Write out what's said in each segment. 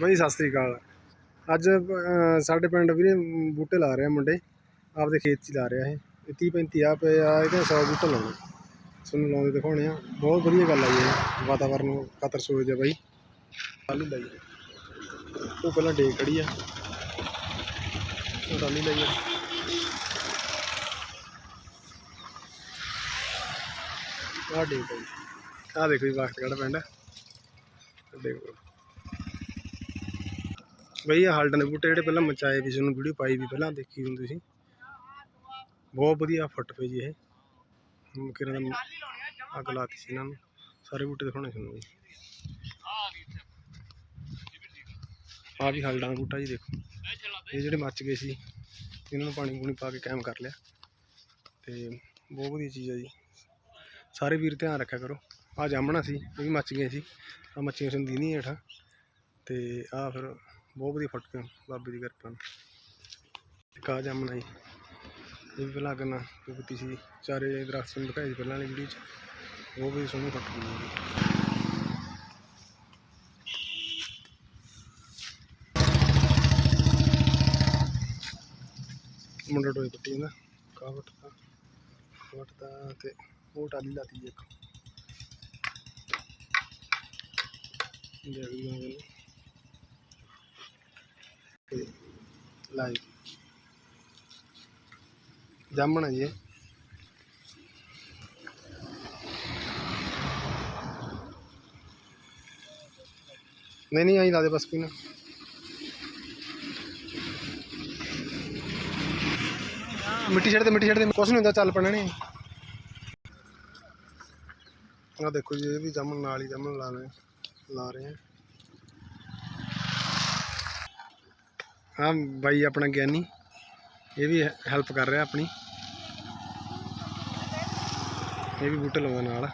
ਬਾਈ, ਸਤਿ ਸ੍ਰੀ ਅਕਾਲ। ਅੱਜ ਸਾਡੇ ਪਿੰਡ ਵੀਰੇ ਬੂਟੇ ਲਾ ਰਹੇ ਆ ਮੁੰਡੇ। ਆਪਦੇ ਖੇਤ 'ਚ ਲਾ ਰਿਹਾ ਇਹ। ਇਹ 30 35 ਆ ਪਏ ਆ, ਇਹਦੇ 100 ਬੂਟੇ ਲਾਉਣੇ। ਤੁਹਾਨੂੰ ਲਾਉਂਦੇ ਦਿਖਾਉਣੇ ਆ। ਬਹੁਤ ਵਧੀਆ ਗੱਲ ਆ ਜੀ ਇਹ। ਵਾਤਾਵਰਨ ਨੂੰ ਖਾਤਰ ਸੋਚਦੇ ਆ ਬਾਈ। ਟਾਲੀ ਲਾਈ ਉਹ ਪਹਿਲਾਂ ਡੇ ਖੜੀ ਆ। ਉਹ ਟਾਲੀ ਲਾਈ ਆ। ਆਹ ਡੇ ਪਈ ਆਹ ਦੇਖੋ ਜੀ ਵਕਤ ਪਿੰਡ ਆਹ ਦੇਖੋ ਬਈ ਇਹ ਹਾਲਡਨ ਦੇ ਬੂਟੇ ਜਿਹੜੇ ਪਹਿਲਾਂ ਮਚਾਏ ਵੀ ਸੀ, ਉਹਨੂੰ ਵੀਡੀਓ ਪਾਈ ਵੀ ਪਹਿਲਾਂ ਦੇਖੀ ਹੁੰਦੀ ਸੀ। ਬਹੁਤ ਵਧੀਆ ਫੁੱਟ ਪਏ ਜੀ ਇਹ। ਕਿਰਨ ਦਾ ਅੱਗ ਲਾਤੀ ਸੀ ਇਹਨਾਂ ਨੂੰ। ਸਾਰੇ ਬੂਟੇ ਦਿਖਾਉਣੇ ਸੀ ਤੁਹਾਨੂੰ ਜੀ ਆ ਵੀ ਹਾਲਡਾਂ ਦਾ ਬੂਟਾ ਜੀ ਦੇਖੋ। ਇਹ ਜਿਹੜੇ ਮੱਚ ਗਏ ਸੀ, ਇਹਨਾਂ ਨੂੰ ਪਾਣੀ ਪੂਣੀ ਪਾ ਕੇ ਕਾਇਮ ਕਰ ਲਿਆ। ਤੇ ਬਹੁਤ ਵਧੀਆ ਚੀਜ਼ ਆ ਜੀ। ਸਾਰੇ ਵੀਰ ਧਿਆਨ ਰੱਖਿਆ ਕਰੋ। ਆ ਜਾਮਣਾ ਸੀ, ਇਹ ਵੀ ਮੱਚ ਗਏ ਸੀ। ਆ ਮੱਛੀਆਂ ਸੰਦੀ ਨਹੀਂ ਹੇਠਾਂ। ਤੇ ਆ ਫਿਰ ਬਹੁਤ ਵਧੀਆ ਫੁੱਟ ਪਏ ਬਾਬੇ ਦੀ ਕਿਰਪਾ ਨਾਲ। ਕਾ ਜਾਮਣਾ ਜੀ। ਇਹ ਵੀ ਪਹਿਲਾਂ ਕਰਨਾ ਸੀ। ਚਾਰੇ ਦਰਖਤ ਨੂੰ ਦਿਖਾਏ ਸੀ ਪਹਿਲਾਂ ਵਾਲੀ ਵੀਡੀਓ 'ਚ। ਉਹ ਵੀ ਸੋਹਣੀ ਫੁੱਟ ਪਈ ਜੀ ਮੁੰਡਾ ਟੋਏ ਪੱਟੀ ਜਾਂਦਾ। ਕਾ ਵੱਟਦਾ ਵੱਟਦਾ ਤੇ ਉਹ ਟਾਲੀ ਲਾਤੀ ਇੱਕ। ਦੇਖ ਲਿਆ ਜੀ ਤੇ ਲਾਈ ਜਾਮਣਾ ਜੀ ਨਹੀਂ ਨਹੀਂ, ਆਈ ਲਾ ਦੇ ਬਸ ਕੋਈ ਨਾ। ਮਿੱਟੀ ਛੱਡ ਦੇ, ਮਿੱਟੀ ਛੱਡ ਦੇ। ਕੁਛ ਨਹੀਂ ਹੁੰਦਾ, ਚੱਲ ਪੈਣਾ ਨਹੀਂ ਆ ਦੇਖੋ ਜੀ, ਇਹ ਵੀ ਜਾਮਣ ਨਾਲ ਹੀ ਜਾਮਣ ਲਾ ਰਹੇ ਲਾ ਰਹੇ ਆ। ਹਾਂ ਬਾਈ ਆਪਣਾ ਗਿਆਨੀ, ਇਹ ਵੀ ਹੈਲਪ ਕਰ ਰਿਹਾ ਆਪਣੀ। ਇਹ ਵੀ ਬੂਟੇ ਲਾਉਂਦਾ ਨਾਲ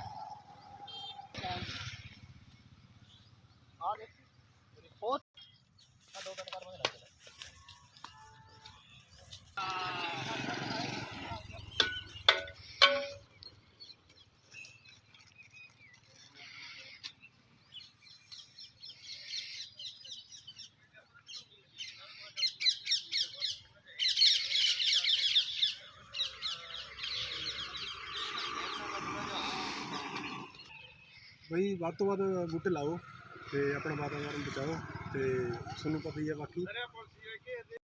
ਬਈ ਵੱਧ ਤੋਂ ਵੱਧ ਬੂਟੇ ਲਾਓ ਤੇ ਆਪਣਾ ਵਾਤਾਵਰਨ ਬਚਾਓ ਤੇ ਤੁਹਾਨੂੰ ਪਤਾ ਹੀ ਹੈ ਬਾਕੀ।